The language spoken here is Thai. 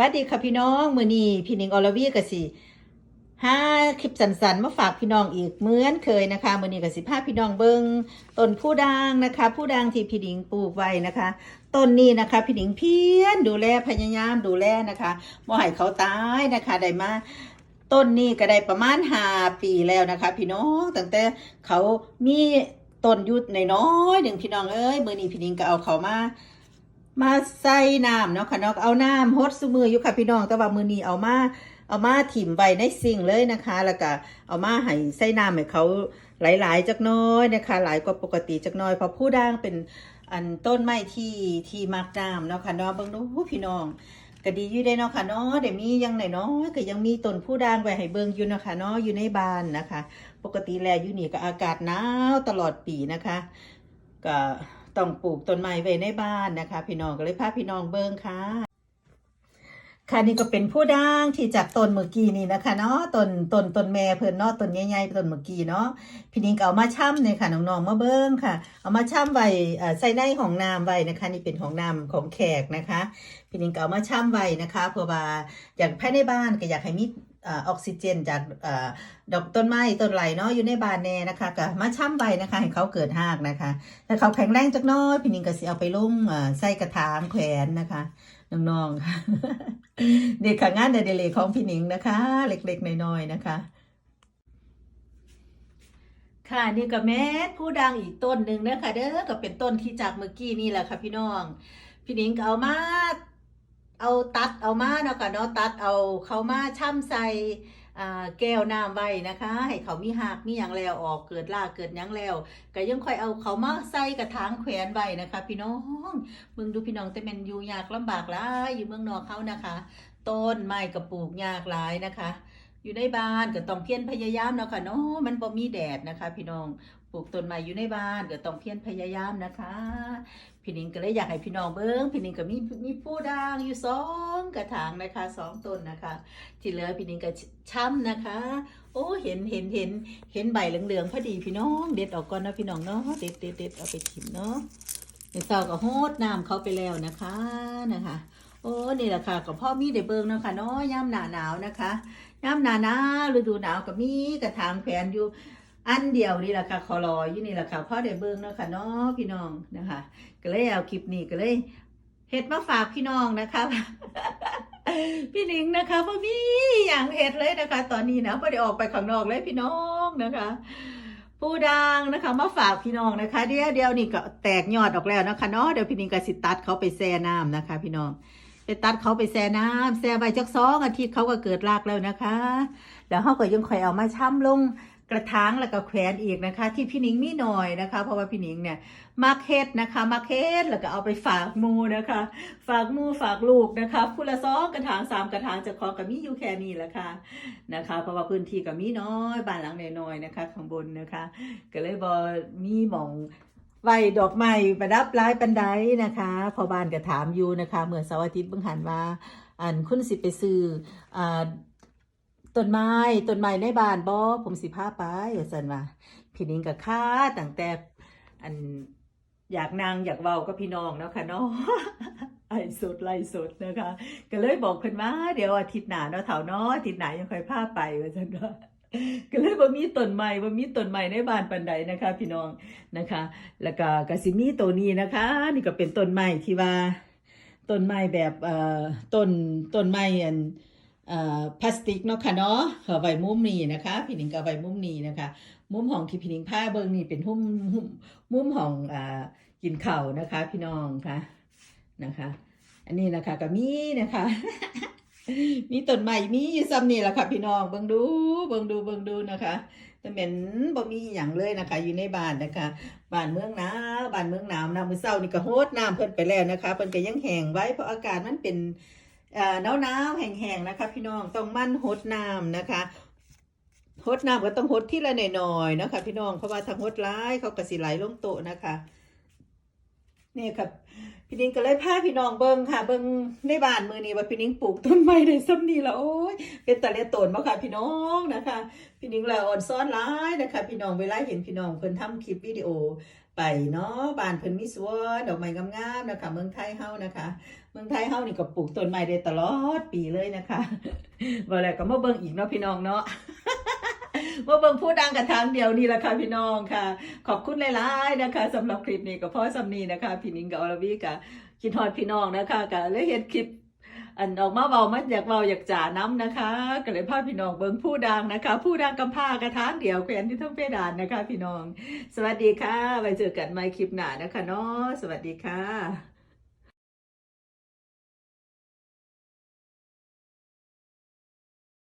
วัสดีค่ะพี่น้องมือนีพี่หนิงอรวีกสิห้าคลิปสันๆมาฝากพี่น้องอีกเหมือนเคยนะคะมือนีกสิพาพี่น้องเบิงต้นผู้ด่างนะคะ ผู้ด่างที่พี่หนิงปลูกไว้นะคะต้นนี้นะคะ พี่หนิงเพียรดูแลพยายามดูแลนะคะบ่ให้เขาตายนะคะได้มาต้นนี้ก็ได้ประมาณห้าปีแล้วนะคะ พี่น้องตั้งแต่เขามีต้นยุดในน้อยหนึ่งพี่น้องเอ้ยมือนีพี่หนิงก็เอาเขามา มาใส่น้ำเนาะค่ะเนาะเอาน้ำฮดซุมืออยู่ค่ะพี่น้องแต่ว่ามือนี้เอามาเอามาถิ่มไว้ในซิงเลยนะคะ แล้วก็เอามาให้ใส่น้ำให้เขาหลายๆจักน้อยนะคะ หลายกว่าปกติจักน้อยเพราะผู้ด่างเป็นอันต้นไม้ที่ที่มักน้ำเนาะค่ะเนาะเบิ่งดูพี่น้องก็ดีอยู่ได้เนาะค่ะเนาะเดี๋ยวมียังไหนเนาะก็ยังมีต้นผู้ด่างไว้ให้เบิ่งอยู่เนาะค่ะเนาะอยู่ในบ้านนะคะ ปกติแลอยู่นี่ก็อากาศหนาวตลอดปีนะคะ ก็ ต้องปลูกต้นไม้ไว้ในบ้านนะคะ พี่น้องก็เลยพาพี่น้องเบิ้งค่ะ ค่ะนี่ก็เป็นผู้ด่างที่จากต้นเมื่อกี้นี่นะคะเนาะต้นต้นต้นแม่เพิ่นเนาะต้นใหญ่ๆต้นเมื่อกี้เนาะพี่นิ้งก็เอามาช่ำเนี่ยค่ะน้องๆมาเบิ้งค่ะ เอามาช่ำไว้ใส่ในห้องน้ำไว้นะคะ นี่เป็นห้องน้ำของแขกนะคะ พี่นิ้งก็เอามาช่ำไว้นะคะ เพื่อว่าอยากภายในบ้านก็อยากให้มี ออกซิเจนจากอดอกต้นไม้ต้นไหลเนาะอยู่ในบานแน่นะคะก็มาช่ำใบนะคะให้เขาเกิดหากนะคะถ้าเขาแข็งแรงจักน้อยพี่นิงก็สิเอาไปลุ่มใส่กระถางแขวนนะคะน้องๆค่ะเด็กค่ะงานเดเดเลกของพี่นิงนะคะ เล็กๆน้อยๆนะคะค่ะนี่ก็แม่ผู้ดังอีกต้นหนึ่งนะคะเด้อก็เป็นต้นที่จากเมื่อกี้นี่แหละค่ะพี่น้อง พี่นิงก็เอามา เอาตัดเอามาเนาะค่ะเนาะตัดเอาเขามาช่ำใส่แก้วน้ำไว้นะคะ ให้เขามีหักมีอย่างแล้วออกเกิดลากเกิดยังแล้ว ก็ยังค่อยเอาเขามาใส่กระถางแขวนไว้นะคะ พี่น้องมึงดูพี่น้องแต่แมนอยู่ยากลำบากหลายอยู่เมืองนอกเขานะคะ ต้นไม้กระปลูกยากหลายนะคะ อยู่ในบ้านก็ต้องเพียรพยายามเนาะค่ะเนาะมันบ่มีแดดนะคะ พี่น้องปลูกต้นไม้อยู่ในบ้านก็ต้องเพียรพยายามนะคะ พี่นิงก็เลยอยากให้พี่น้องเบิ้งพี่นิงก็มีมีผู้ด่างอยู่สองกระถางนะคะสองต้นนะคะ ที่เหลือพี่นิงก็ช้ำนะคะ โอ้เห็นเห็นเห็นเห็นใบเหลืองๆพอดีพี่น้องเด็ดออกก่อนนะพี่น้องเนาะเด็ดเด็ดเด็ดเอาไปถิ่มเนาะในเศร้าก็โฮดน้ำเขาไปแล้วนะคะนะคะโอ้นี่แหละค่ะกับพ่อมีได้เบิ้งนะคะเนาะย่ำหนาหนาวนะคะย่ำหนาหนาวฤดูหนาวก็มีกระถางแขวนอยู่ อันเดียวนี่แหละค่ะคอรออยู่นี่แหละค่ะพ่อได้เบิ้งเนาะค่ะเนาะพี่น้องนะคะ ก็เลยเอาคลิปนี้ก็เลยเฮ็ดมาฝากพี่น้องนะคะพี่หนิงนะคะพ่อมีอย่างเฮ็ดเลยนะคะ ตอนนี้นะพอได้ออกไปข้างนอกเลยพี่น้องนะคะผู้ดังนะคะ มาฝากพี่น้องนะคะ เดี๋ยวเดี๋ยวนี่ก็แตกยอดออกแล้วนะคะเนาะเดี๋ยวพี่หนิงก็สิตัดเขาไปแช่น้ำนะคะ พี่น้องไปตัดเขาไปแช่น้ำแช่ไว้จักสองอาทิตย์เขาก็เกิดรากแล้วนะคะ แล้วเขาก็ยังคอยเอามาช่ำลง กระถางแล้วก็แขวนอีกนะคะ ที่พี่หนิงมีหน่อยนะคะ เพราะว่าพี่หนิงเนี่ยมักเฮ็ดนะคะมักเฮ็ดแล้วก็เอาไปฝากมูนะคะ ฝากมูฝากลูกนะคะผู้ละสองกระถางสามกระถางจะขอกับมีอยู่แค่นี้แหละค่ะนะคะ เพราะว่าพื้นที่กับมีน้อยบ้านหลังน้อยๆนะคะ ข้างบนนะคะ ก็เลยบอมีหมองไว้ดอกไม้ประดับร้ายปันไดนะคะพอบ้านก็ถามอยู่นะคะเมื่อเสาร์อาทิตย์เบิ่งหันว่าอันคุณสิไปซื้ออ่า ต้นไม้ต้นไม้ในบ้านบ่ผมสิพาไปว่าซั่นว่าพี่นิงกับข้าตั้งแต่อันอยากนางอยากเว้ากับพี่น้องเนาะค่ะเนาะไอ้สดไล่สดนะคะ ก็เลยบอกเพิ่นว่าเดี๋ยวอาทิตย์หน้าเนาะเฒ่าเนาะอาทิตย์หน้ายังค่อยพาไปว่าซั่นว่าก็เลยบ่มีต้นไม้บ่มีต้นไม้ในบ้านปานใดนะคะ พี่น้องนะคะ แล้วก็กสิมีตัวนี้นะคะ นี่ก็เป็นต้นไม้ที่ว่าต้นไม้แบบเอ่อต้นต้นไม้อัน พลาสติกเนาะค่ะเนาะเอาไว้มุมนี้นะคะ พี่หนิงก็เอาไว้มุมนี้นะคะ มุมของที่พี่หนิงผ้าเบิ่งนี่เป็นมุมมุมมุมของอ่ากินเข้านะคะ พี่น้องค่ะนะคะ อันนี้นะคะก็มีนะคะ มีต้นไม้มีอยู่ซ้ำนี่แหละค่ะ พี่น้องเบิ่งดูเบิ่งดูเบิ่งดูนะคะแต่เป็นบ่มีหยังเลยนะคะ อยู่ในบ้านนะคะบ้านเมืองหนาวบ้านเมืองหนาวนะมือเช้านี่ก็โฮดน้ำเพิ่นไปแล้วนะคะเพิ่นก็ยังแห้งไว้เพราะอากาศมันเป็น หนาวๆแห้งๆนะคะ พี่น้องต้องมั่นหดน้ำนะคะหดน้ำก็ต้องหดที่ละหน่อยๆนะคะพี่น้องเพราะว่าถ้าหดร้ายเขาก็สิไหลลงโตนะคะนี่ครับพี่นิ้งก็เลยพาพี่น้องเบิ่งค่ะ เบิ่งในบ้านมือนี้ว่าพี่นิ้งปลูกต้นไม้ได้ซ้ำนี่แล้วโอ้ยเป็นตะเลตนบ่ค่ะพี่น้องนะคะ พี่นิ้งเละอ่อนซ้อนหลายนะคะ พี่น้องเวลาเห็นพี่น้องเพิ่นทำคลิปวิดีโอ ไปเนาะบานเพิ่นมีสวนดอกไม้งามๆนะคะเมืองไทยเฮานะคะ เมืองไทยเฮานี่ก็ปลูกต้นไม้ได้ตลอดปีเลยนะคะบ่แล้วก็มาเบิ่งอีกเนาะพี่น้องเนาะมาเบิ่งผู้ดังกันทางเดียวนี่แหละค่ะพี่น้องค่ะ ขอบคุณหลายๆนะคะสำหรับคลิปนี้ก็พอสำนีนะคะ พี่นิงกับอรวีกับคิดฮอดพี่น้องนะคะก็เลยเห็นคลิป อันออกมาเบามาอยากเบาอยากจ่าน้ำนะคะ ก็เลยพาพี่น้องเบิงผู้ดังนะคะ ผู้ดังกำพร้ากระทางเดียวแขวนที่ทั้งเพดานนะคะ พี่น้อง สวัสดีค่ะไว้เจอกันใหม่คลิปหน้านะคะเนาะสวัสดีค่ะ